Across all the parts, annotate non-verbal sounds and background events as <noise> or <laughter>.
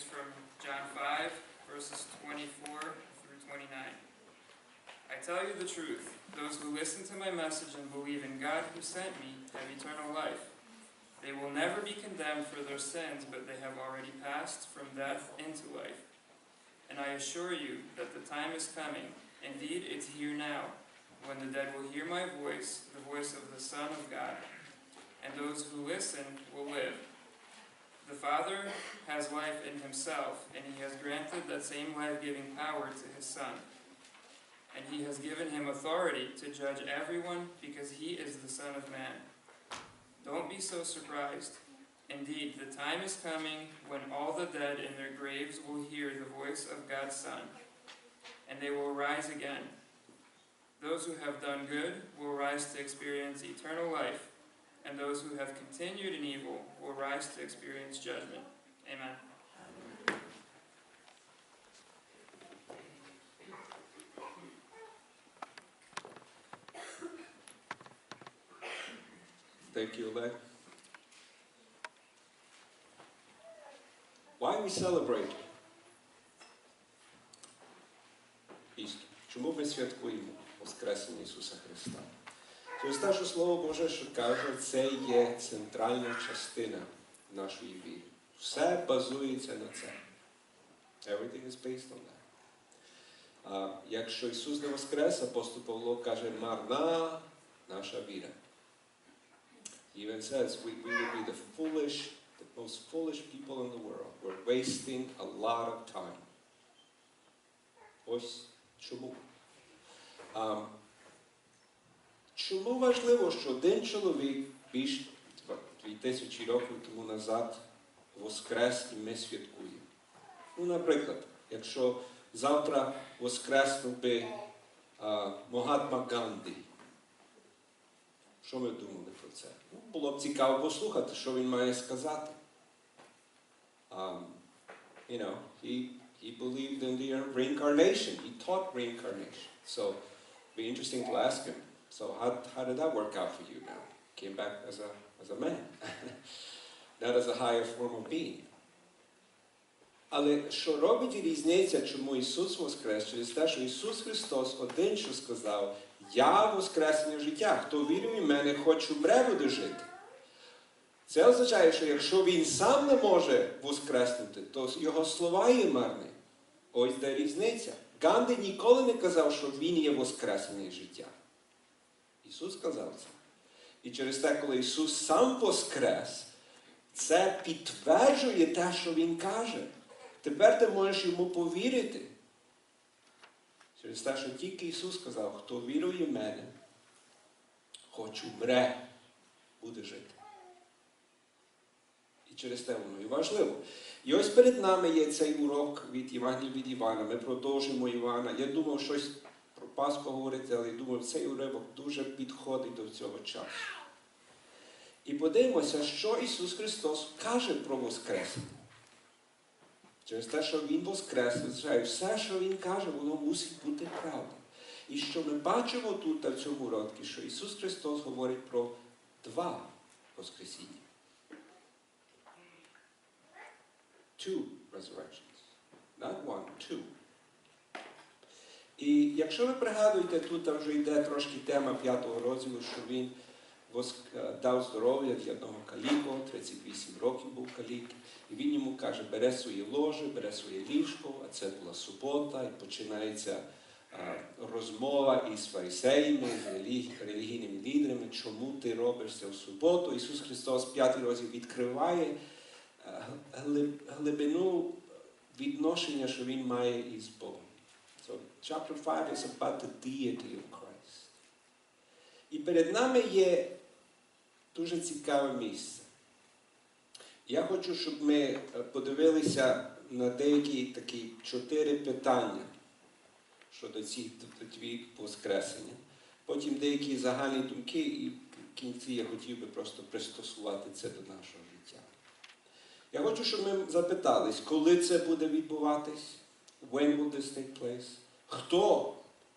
is from John 5, verses 24 through 29. I tell you the truth, those who listen to my message and believe in God who sent me have eternal life. They will never be condemned for their sins, but they have already passed from death into life. And I assure you that the time is coming, indeed it's here now, when the dead will hear my voice, the voice of the Son of God, and those who listen will live. The Father has life in himself, and he has granted that same life-giving power to his Son. And he has given him authority to judge everyone because he is the Son of Man. Don't be so surprised. Indeed, the time is coming when all the dead in their graves will hear the voice of God's Son, and they will rise again. Those who have done good will rise to experience eternal life, and those who have continued in evil will rise to experience judgment. Amen. Thank you, Elect. Why we celebrate Через те, що Слово Боже, що каже, це є центральна частина нашої віри. Все базується на це. Everything is based on that. А якщо Ісус не воскрес, апостол Павло каже, марна наша віра. Even says we, we would be the foolish, the most foolish people in the world. We're wasting a lot of time. Ось чому. А, чому важливо, що один чоловік більш дві тисячі років тому назад воскрес і ми святкуємо? Ну, наприклад, якщо завтра воскреснув би а, Могатма Ганді, що ви думали про це? Ну, було б цікаво послухати, що він має сказати. Um, you know, he, he believed in the reincarnation. He taught reincarnation. So it'd be interesting to ask him. So how, how did that work out for you now? Came back as a, as a man, <laughs> not as a higher form of being. Але що робить різниця, чому Ісус воскрес? Через те, що Ісус Христос один що сказав, я воскресення життя. Хто вірує в мене, хоч умре буде жити. Це означає, що якщо він сам не може воскреснути, то його слова є марні. Ось де різниця. Ганди ніколи не казав, що він є воскресення життя. Ісус сказав це. І через те, коли Ісус сам воскрес, це підтверджує те, що Він каже. Тепер ти можеш йому повірити. Через те, що тільки Ісус сказав, хто вірує в мене, хоч умре, буде жити. І через те воно і важливо. І ось перед нами є цей урок від Євангелія від Івана. Ми продовжимо Івана. Я думав щось про Пасху говорити, але я думав, цей уривок дуже підходить до цього часу. І подивимося, що Ісус Христос каже про Воскресення. Через те, що Він воскрес, все, що Він каже, воно мусить бути правдою. І що ми бачимо тут в цьому уроці, що Ісус Христос говорить про два Воскресіння. Two resurrections. Not one, two. І якщо ви пригадуєте, тут вже йде трошки тема п'ятого розділу, що він воск- дав здоров'я для одного каліку, 38 років був калік, і він йому каже, бере своє ложе, бере своє ліжко, а це була субота, і починається розмова із фарисеями, з релігійними лідерами, чому ти робиш це в суботу. Ісус Христос п'ятий розділ відкриває глибину відношення, що він має із Богом. So chapter 5 is about the deity of Christ. І перед нами є дуже цікаве місце. Я хочу, щоб ми е, подивилися на деякі такі чотири питання щодо цих дві воскресення. Потім деякі загальні думки, і в кінці я хотів би просто пристосувати це до нашого життя. Я хочу, щоб ми запитались, коли це буде відбуватись? When will this take place? Хто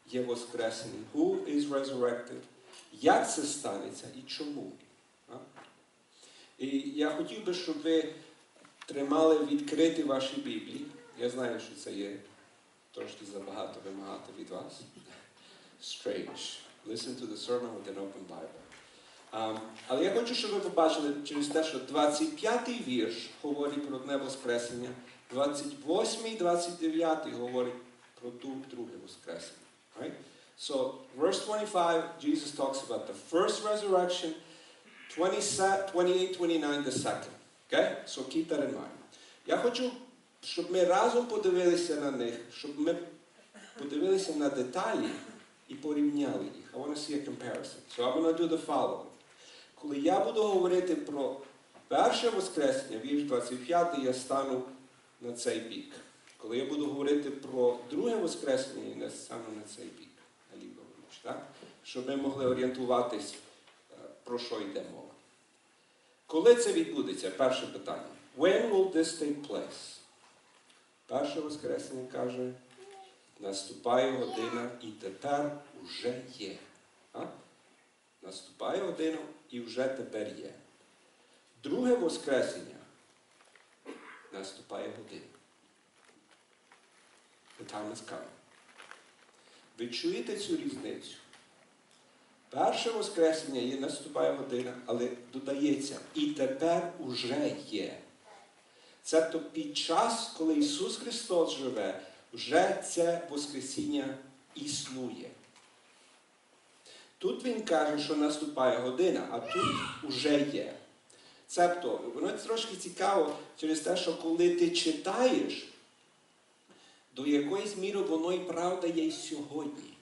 є воскресений? Who is resurrected? Як це станеться і чому? І я хотів би, щоб ви тримали відкриті ваші Біблії. Я знаю, що це є трошки забагато вимагати від вас. Strange. Listen to the sermon with an open Bible. Um, але я хочу, щоб ви побачили через те, що 25-й вірш говорить про Дне Воскресення, 28-й, 29-й говорить про ту друге Воскресення. Right? So, verse 25, Jesus talks about the first resurrection, 27 28, 29, the second. Okay? So keep that in mind. Я хочу, щоб ми разом подивилися на них, щоб ми подивилися на деталі і порівняли їх. I want to see a comparison. So I'm going to do the following. Коли я буду говорити про перше Воскресення, вірш 25, я стану на цей бік. Коли я буду говорити про друге Воскресення, я стану на цей бік. на ліворуч, так? Щоб ми могли орієнтуватись, е, про що йде мова. Коли це відбудеться? Перше питання. When will this take place? Перше Воскресення каже, наступає година і тепер уже є. А? Наступає година і вже тепер є. Друге Воскресення наступає година. The time is coming. Ви чуєте цю різницю? Перше Воскресення є наступає година, але додається, і тепер уже є. Це під час, коли Ісус Христос живе, вже це Воскресіння існує. Тут Він каже, що наступає година, а тут уже є. Цебто, воно трошки цікаво через те, що коли ти читаєш, до якоїсь міри воно і правда є й сьогодні.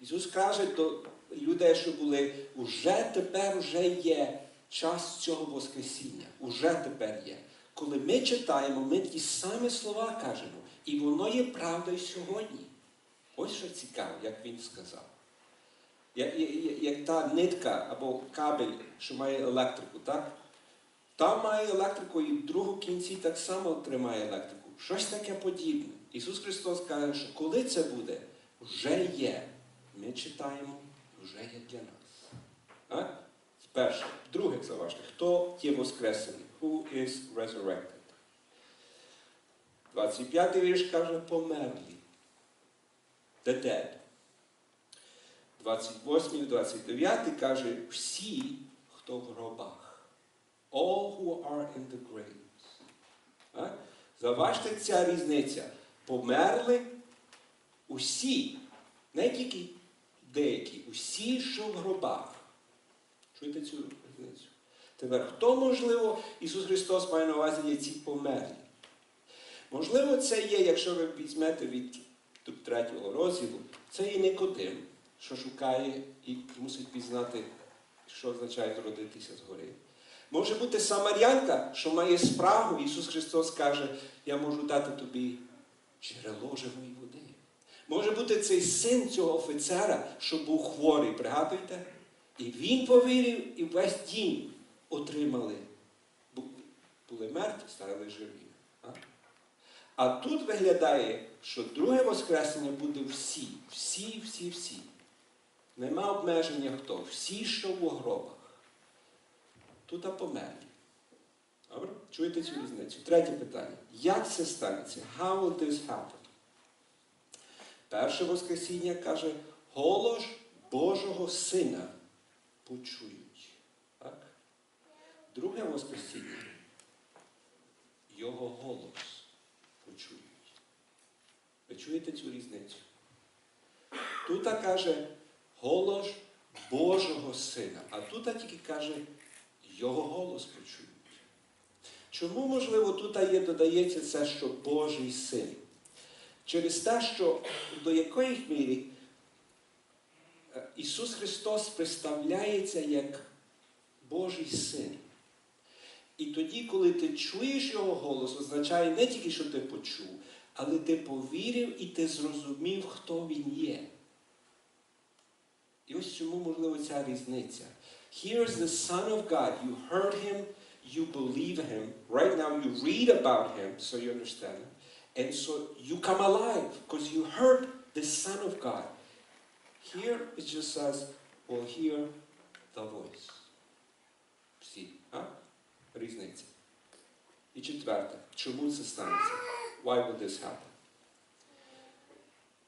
Ісус каже до людей, що були, уже тепер уже є час цього Воскресіння. Уже тепер є. Коли ми читаємо, ми ті самі слова кажемо. І воно є правда й сьогодні. Ось що цікаво, як він сказав. Як, як, та нитка або кабель, що має електрику, так? Там має електрику і в другому кінці так само тримає електрику. Щось таке подібне. Ісус Христос каже, що коли це буде, вже є. Ми читаємо, вже є для нас. А? Перше. Друге, заважте, хто є воскресений? Who is resurrected? 25 вірш каже померлі. The dead. 28 29 каже всі, хто в гробах. All who are in the graves. А? Заважте ця різниця. Померли усі, не тільки деякі, усі, що в гробах. Чуєте цю різницю? Тепер, хто, можливо, Ісус Христос має на увазі є ці померлі? Можливо, це є, якщо ви візьмете від третього розділу, це є Никодим, що шукає і мусить пізнати, що означає родитися згори. Може бути Самарянка, що має спрагу, Ісус Христос каже, я можу дати тобі джерело живої води. Може бути цей син цього офіцера, що був хворий, пригадуєте? І він повірив, і весь дім отримали. Були мертві, стали живі. А? а тут виглядає, що друге Воскресення буде всі, всі, всі, всі. Нема обмеження хто. Всі, що в гробах. Тут померлі. Добре? Чуєте цю різницю? Третє питання. Як це станеться? How will this happen? Перше Воскресіння каже, голос Божого Сина почують. Так? Друге Воскресіння. Його голос почують. Ви чуєте цю різницю? Тут каже голос Божого Сина, а тут тільки каже, його голос почують. Чому, можливо, тут є, додається це, що Божий син? Через те, що до якої мірі Ісус Христос представляється як Божий син. І тоді, коли ти чуєш Його голос, означає не тільки, що ти почув, але ти повірив і ти зрозумів, хто Він є. І ось чому, можливо, ця різниця. Here is the Son of God. You heard him, you believe him. Right now you read about him, so you understand him. And so you come alive because you heard the Son of God. Here it just says, well, hear the voice. See, а? Різниця. І четверте, чому це станеться? Why would this happen?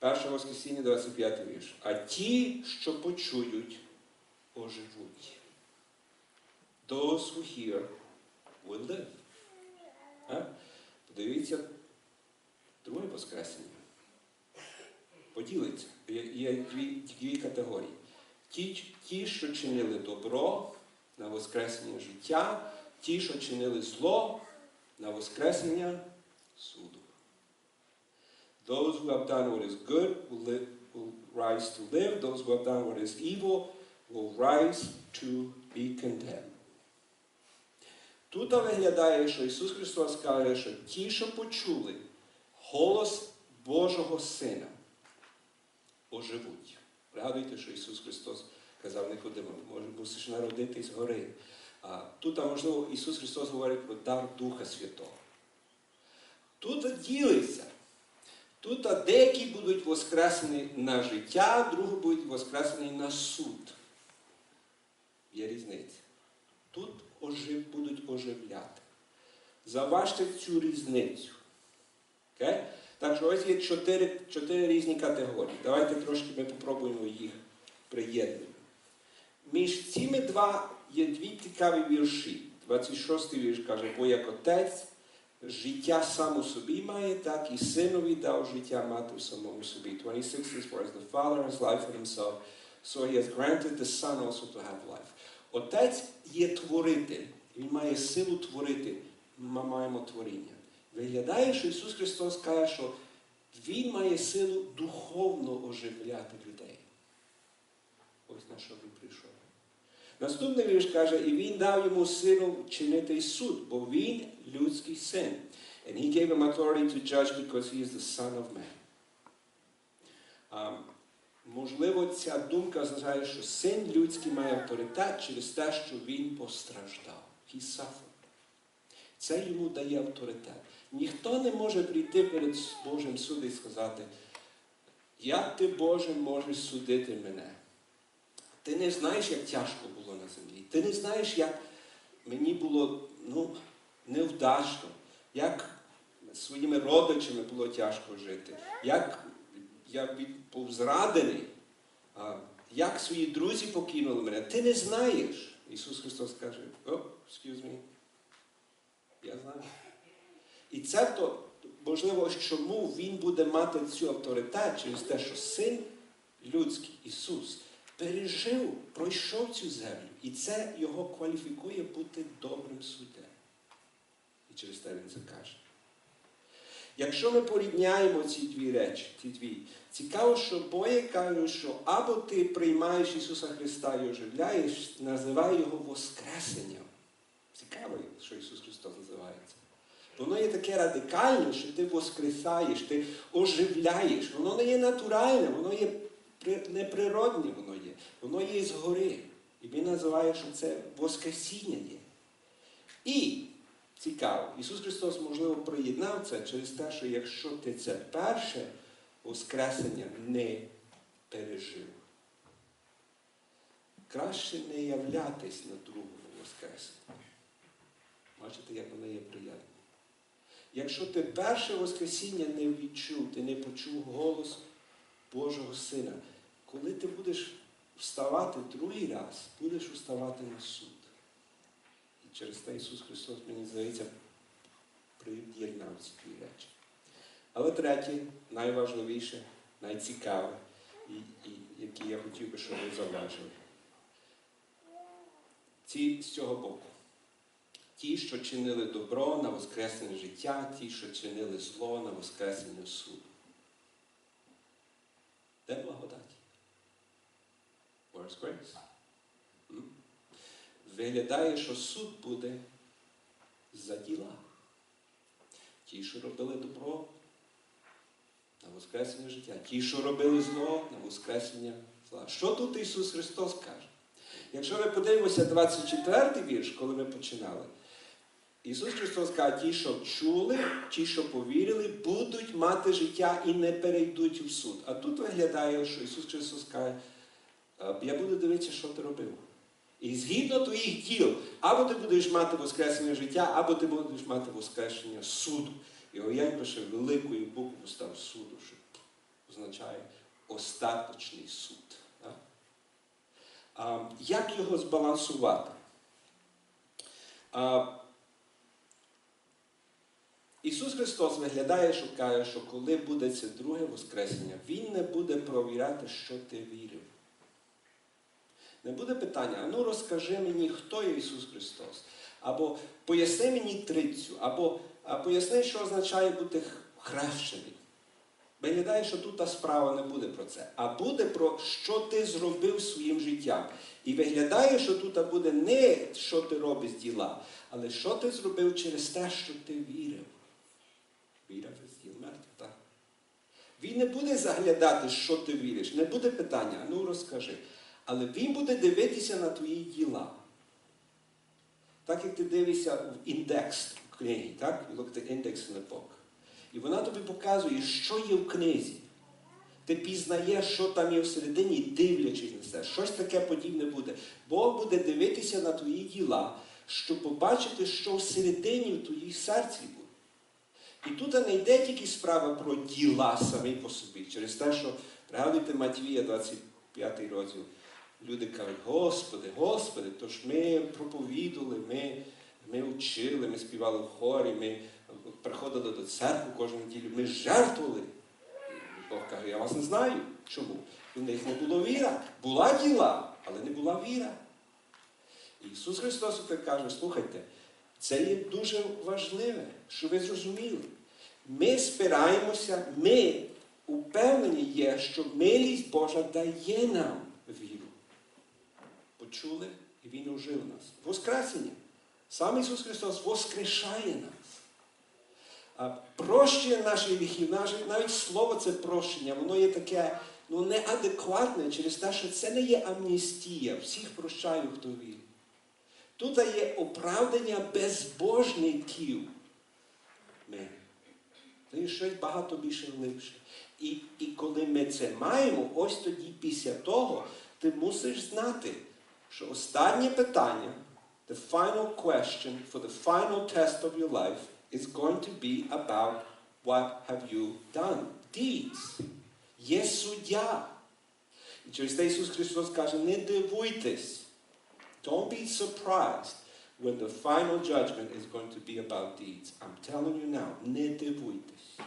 Перше Воскресіння, 25 вірш. А ті, що почують, оживуть. Those who hear will live. А? Подивіться, друге Воскресення. Поділиться. Є, дві, дві категорії. Ті, ті, що чинили добро на Воскресення життя, ті, що чинили зло на Воскресення суду. Those who have done what is good will, live, will rise to live. Those who have done what is evil will rise to be condemned. Тут виглядає, що Ісус Христос каже, що ті, що почули голос Божого Сина, оживуть. Пригадуйте, що Ісус Христос казав Никодиму, може мусиш народитись згори. А тут, а, можливо, Ісус Христос говорить про дар Духа Святого. Тут ділиться. Тут деякі будуть воскресені на життя, другі будуть воскресені на суд. Є різниця. Тут ожив, будуть оживляти. Заважте цю різницю. Окей? Так що ось є чотири, чотири різні категорії. Давайте трошки ми попробуємо їх приєднати. Між цими два є дві цікаві вірші. 26 вірш каже, бо як отець життя сам у собі має, так і синові дав життя мати самому собі. 26 is for as the Father has life in himself, so he has granted the Son also to have life. Отець є творитель, він має силу творити. Ми маємо творіння. Виглядає, що Ісус Христос каже, що Він має силу духовно оживляти людей. Ось на що він прийшов. Наступний вірш каже, і він дав йому силу чинити суд, бо він людський син. And he gave him authority to judge because he is the son of man. А, можливо, ця думка означає, що син людський має авторитет через те, що він постраждав. He suffered. Це йому дає авторитет. Ніхто не може прийти перед Божим судом і сказати, як ти, Боже, можеш судити мене? Ти не знаєш, як тяжко було на землі. Ти не знаєш, як мені було ну, невдачно, як своїми родичами було тяжко жити, як я був зрадений, як свої друзі покинули мене. Ти не знаєш. Ісус Христос каже, о, excuse me, я знаю. І це то, можливо, чому Він буде мати цю авторитет через те, що син людський, Ісус, пережив, пройшов цю землю. І це його кваліфікує бути добрим суддею. І через те він це каже. Якщо ми порівняємо ці дві речі, ці дві, цікаво, що боє кажуть, що або ти приймаєш Ісуса Христа і оживляєш, називає Його Воскресенням. Цікаво, що Ісус Христос називається. Воно є таке радикальне, що ти воскресаєш, ти оживляєш. Воно не є натуральне, воно є неприродне, воно є. Воно є згори. І він називає, що це Воскресіння є. І цікаво, Ісус Христос, можливо, приєднав це через те, що якщо ти це перше Воскресення не пережив, краще не являтись на другому Воскресенні. Бачите, як воно є приємно. Якщо ти перше Воскресіння не відчув, ти не почув голос Божого Сина, коли ти будеш вставати другий раз, будеш вставати на суд. І через те Ісус Христос, мені здається, приєднав ці дві речі. Але третє, найважливіше, найцікаве, і, і яке я хотів би, щоб ви зауважили. Ці з цього боку. Ті, що чинили добро на воскреснення життя, ті, що чинили зло на воскреснення суду. Де благодать? Where's grace? Виглядає, що суд буде за діла. Ті, що робили добро на воскреснення життя, ті, що робили зло на воскреснення зла. Що тут Ісус Христос каже? Якщо ми подивимося 24 вірш, коли ми починали, Ісус Христос каже, ті, що чули, ті, що повірили, будуть мати життя і не перейдуть в суд. А тут виглядає, що Ісус Христос каже, «Е, я буду дивитися, що ти робив. І згідно твоїх діл, або ти будеш мати воскресення життя, або ти будеш мати воскресення суду. І Оєнь пише великою буквою став суду, що означає остаточний суд. А, як його збалансувати? А, Ісус Христос виглядає, що каже, що коли буде це друге Воскресення, Він не буде провіряти, що ти вірив. Не буде питання, ну розкажи мені, хто є Ісус Христос. Або поясни мені трицю, або поясни, що означає бути хрещений. Виглядає, що тут та справа не буде про це, а буде про що ти зробив своїм життям. І виглядає, що тут буде не що ти робиш діла, але що ти зробив через те, що ти вірив. Віра без діл мертва, так. Він не буде заглядати, що ти віриш, не буде питання, ну розкажи. Але він буде дивитися на твої діла. Так як ти дивишся в індекс книги, так? You look at index in the book. І вона тобі показує, що є в книзі. Ти пізнаєш, що там є всередині, дивлячись на це. Щось таке подібне буде. Бог буде дивитися на твої діла, щоб побачити, що всередині в твоїй серці буде. І тут не йде тільки справа про діла самі по собі, через те, що пригадуйте Матвія, 25 розділ. Люди кажуть, Господи, Господи, то ж ми проповідували, ми, ми вчили, ми співали в хорі, ми приходили до церкви кожну неділю, ми жертвували. Бог каже, я вас не знаю. Чому? У них не було віра. Була діла, але не була віра. Ісус Христос каже, слухайте, це є дуже важливе, що ви зрозуміли. Ми спираємося, ми упевнені є, що милість Божа дає нам віру. Почули, і Він ожив нас. Воскресення. Сам Ісус Христос воскрешає нас. А наших гріхів, наше- навіть слово це прощення, воно є таке ну, неадекватне через те, що це не є амністія. Всіх прощаю, хто вірить. Тут є оправдання безбожників. Ми. Це є щось багато більше глибше. І, і коли ми це маємо, ось тоді після того ти мусиш знати, що останнє питання, the final question for the final test of your life is going to be about what have you done. Deeds. Є суддя. І через те Ісус Христос каже, не дивуйтесь. Don't be surprised when the final judgment is going to be about deeds. I'm telling you now, не дивуйтесь.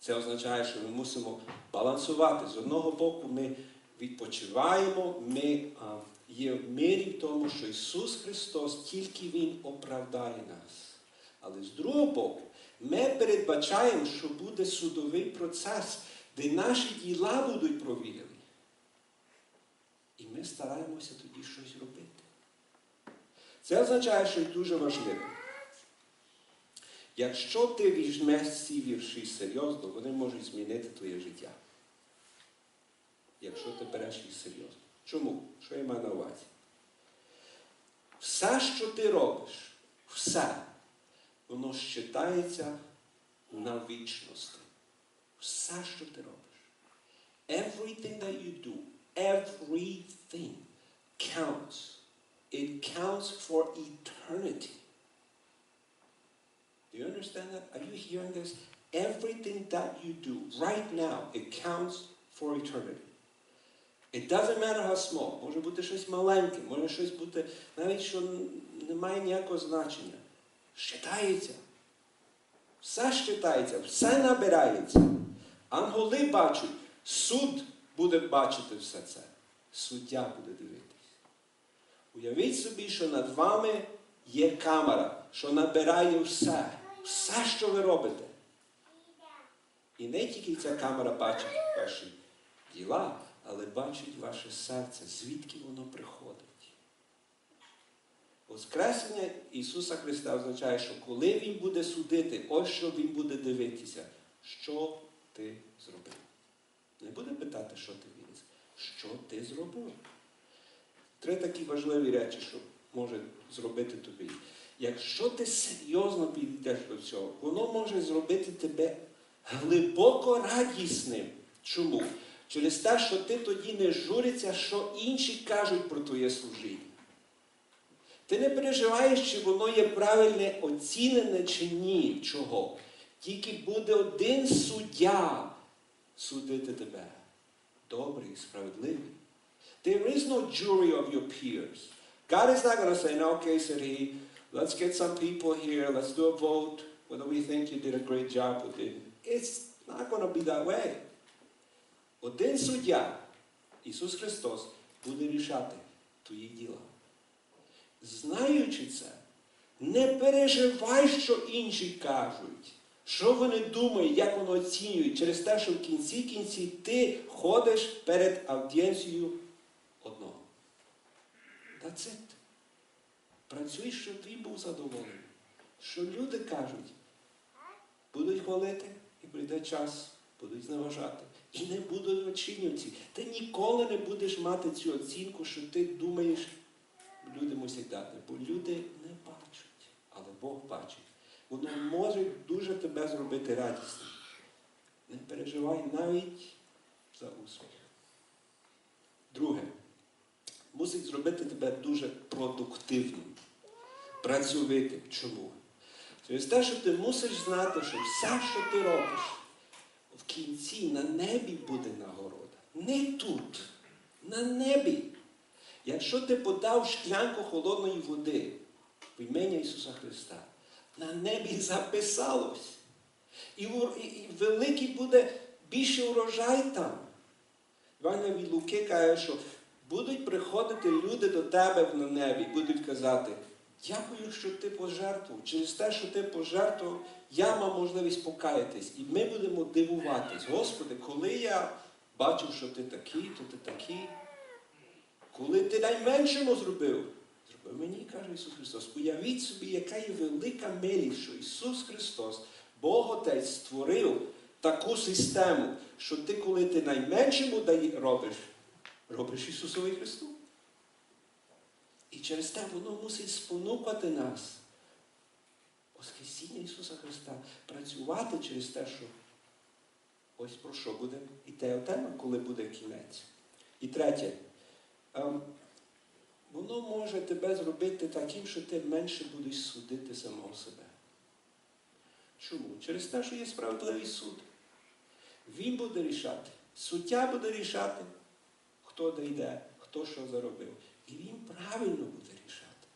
Це означає, що ми мусимо балансувати. З одного боку, ми відпочиваємо, ми а, є в мирі в тому, що Ісус Христос тільки Він оправдає нас. Але з другого боку, ми передбачаємо, що буде судовий процес, де наші діла будуть провірені. І ми стараємося тоді щось робити. Це означає, що дуже важливо. Якщо ти візьмеш ці вірші серйозно, вони можуть змінити твоє життя. Якщо ти береш їх серйозно. Чому? Що я маю на увазі? Все, що ти робиш, все, воно щитається на вічності. Все, що ти робиш. Everything that you do, everything counts. It counts for eternity. Do you understand that? Are you hearing this? Everything that you do right now, it counts for eternity. It doesn't matter how small. Може бути щось маленьке, може щось бути, навіть що не має ніякого значення. Щитається. Все щитається, все набирається. Анголи бачать, суд буде бачити все це. Суддя буде дивитись. Уявіть собі, що над вами є камера, що набирає все, все, що ви робите. І не тільки ця камера бачить ваші діла, але бачить ваше серце, звідки воно приходить. Воскресення Ісуса Христа означає, що коли Він буде судити, ось що Він буде дивитися, що ти зробив. Не буде питати, що ти віриш, що ти зробив. Три такі важливі речі, що може зробити тобі. Якщо ти серйозно підійдеш до цього, воно може зробити тебе глибоко радісним. Чому? Через те, що ти тоді не журиться, що інші кажуть про твоє служіння. Ти не переживаєш, чи воно є правильне оцінене чи ні. Чого? Тільки буде один суддя судити тебе. Добрий, справедливий. There is no jury of your peers. God is not going to say, no, okay, he, let's get some people here, let's do a vote, whether we think you did a great job or didn't. It's not going to be that way. Один суддя, Ісус Христос, буде рішати твої діла. Знаючи це, не переживай, що інші кажуть, що вони думають, як вони оцінюють, через те, що в кінці кінці ти ходиш перед аудієнцією одного. That's it. Працюй, щоб він був задоволений. Що люди кажуть, будуть хвалити, і прийде час, будуть зневажати. І не будуть оцінювати. Ти ніколи не будеш мати цю оцінку, що ти думаєш, люди мусять дати. Бо люди не бачать, але Бог бачить. Воно може дуже тебе зробити радісним. Не переживай навіть за успіх. Друге, мусить зробити тебе дуже продуктивним, працьовитим. Чому? Через те, що ти мусиш знати, що все, що ти робиш, в кінці на небі буде нагорода. Не тут, на небі. Якщо ти подав шклянку холодної води в ім'я Ісуса Христа, на небі записалось. І великий буде більше урожай там. Івана від Луки каже, що будуть приходити люди до тебе на небі, будуть казати, дякую, що ти пожертвував. Через те, що ти пожертвував, я мав можливість покаятись. І ми будемо дивуватись. Господи, коли я бачив, що ти такий, то ти такий. Коли ти найменшому зробив, зробив мені, каже Ісус Христос. Уявіть собі, яка є велика милість, що Ісус Христос, Бог Отець, створив таку систему, що ти, коли ти найменшому робиш, робиш Ісусові Христу. І через те воно мусить спонукати нас. Воскресіння Ісуса Христа, працювати через те, що ось про що буде іти тема, коли буде кінець. І третє, ем, воно може тебе зробити таким, що ти менше будеш судити самого себе. Чому? Через те, що є справедливий суд. Він буде рішати. Суддя буде рішати, хто дійде, хто що заробив. І він правильно буде рішати.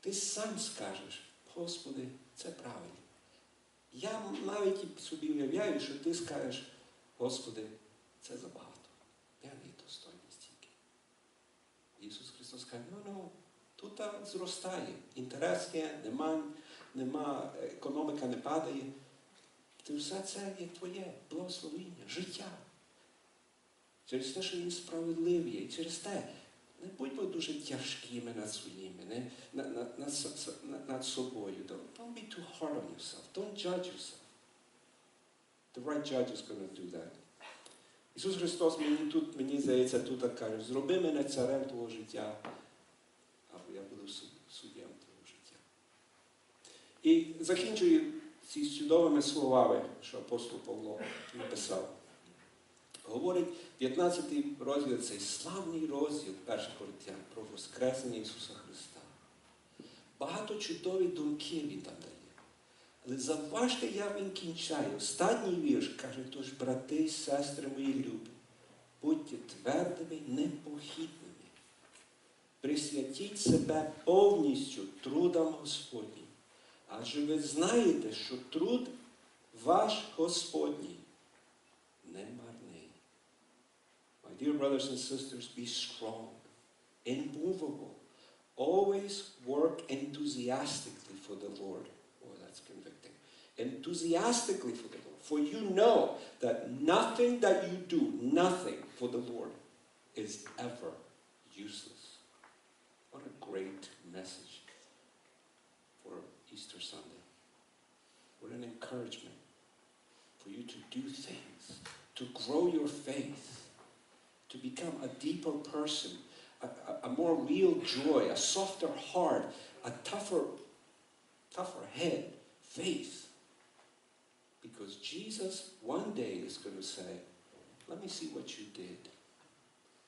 Ти сам скажеш, Господи, це правильно. Я навіть собі уявляю, що ти скажеш, Господи, це забагато. Я не достойний стільки. Ісус Христос каже, ну ну, тут зростає. Інтерес є, нема, нема, економіка не падає. Ти все це є твоє благословіння, життя. Через те, що він справедливий і через те. Не будьмо дуже тяжкими над своїми, не, над, над, над, над, собою. Don't, don't be too hard on yourself. Don't judge yourself. The right judge is going to do that. Ісус Христос мені тут, мені здається, тут каже, зроби мене царем твого життя, або я буду суддям твого життя. І закінчую ці чудовими словами, що апостол Павло написав. Говорить 15-й розділ, цей славний розділ 1 Коринтян про Воскресення Ісуса Христа. Багато чудові думки він там дає. Але завважте, як він кінчає. Останній вірш каже, тож, брати і сестри мої любі, будьте твердими, непохитними. Присвятіть себе повністю трудам Господнім. Адже ви знаєте, що труд ваш Господній dear brothers and sisters, be strong, immovable. Always work enthusiastically for the Lord. Oh, that's convicting. Enthusiastically for the Lord. For you know that nothing that you do, nothing for the Lord, is ever useless. What a great message for Easter Sunday. What an encouragement for you to do things, to grow your faith, to become a deeper person, a, a, a more real joy, a softer heart, a tougher, tougher head, faith. Because Jesus one day is going to say, let me see what you did.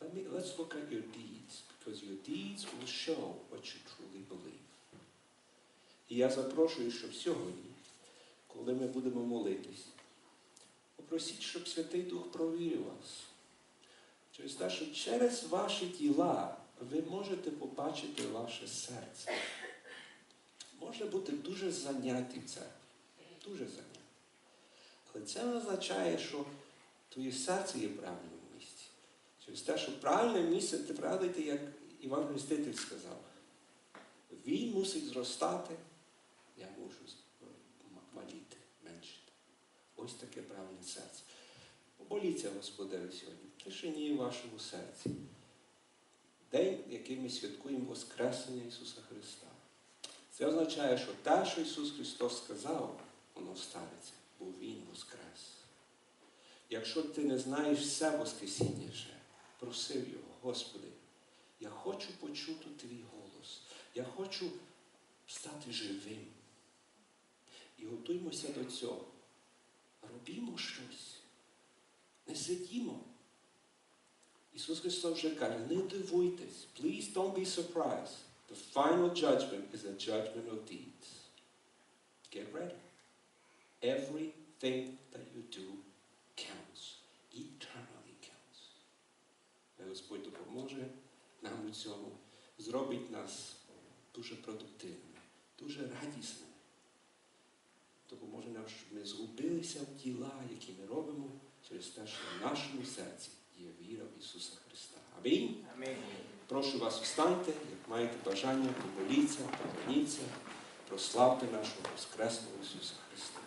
Let me, let's look at your deeds, because your deeds will show what you truly believe. І я запрошую, щоб сьогодні, коли ми будемо молитись, попросіть, щоб Святий Дух провірив вас. Через те, що через ваші діла ви можете побачити ваше серце. Може бути дуже заняті в церкві. Дуже заняті. Але це не означає, що твоє серце є в правильному місці. Через те, що правильне місце ти правильте, як Іван Хреститель сказав. Він мусить зростати, я з- маліти, меншити. Ось таке правильне серце. Помоліться, Господеві, сьогодні, тишині вашому серці. День, який ми святкуємо Воскресення Ісуса Христа. Це означає, що те, що Ісус Христос сказав, воно станеться, бо Він воскрес. Якщо ти не знаєш все Воскресіння ще, просив Його, Господи, я хочу почути Твій голос. Я хочу стати живим. І готуймося до цього. Робімо щось. Не сидімо. Ісус Христос вже каже, не дивуйтесь. Please don't be surprised. The final judgment is a judgment of deeds. Get ready. Everything that you do counts. Eternally counts. Господь допоможе нам у цьому, зробить нас дуже продуктивними, дуже радісними. Допоможе нам, щоб ми згубилися в діла, які ми робимо через те, що в нашому серці є віра в Ісуса Христа. Амінь. Амінь. Прошу вас встаньте, як маєте бажання, помоліться, поверніться, прославте нашого Воскресного Ісуса Христа.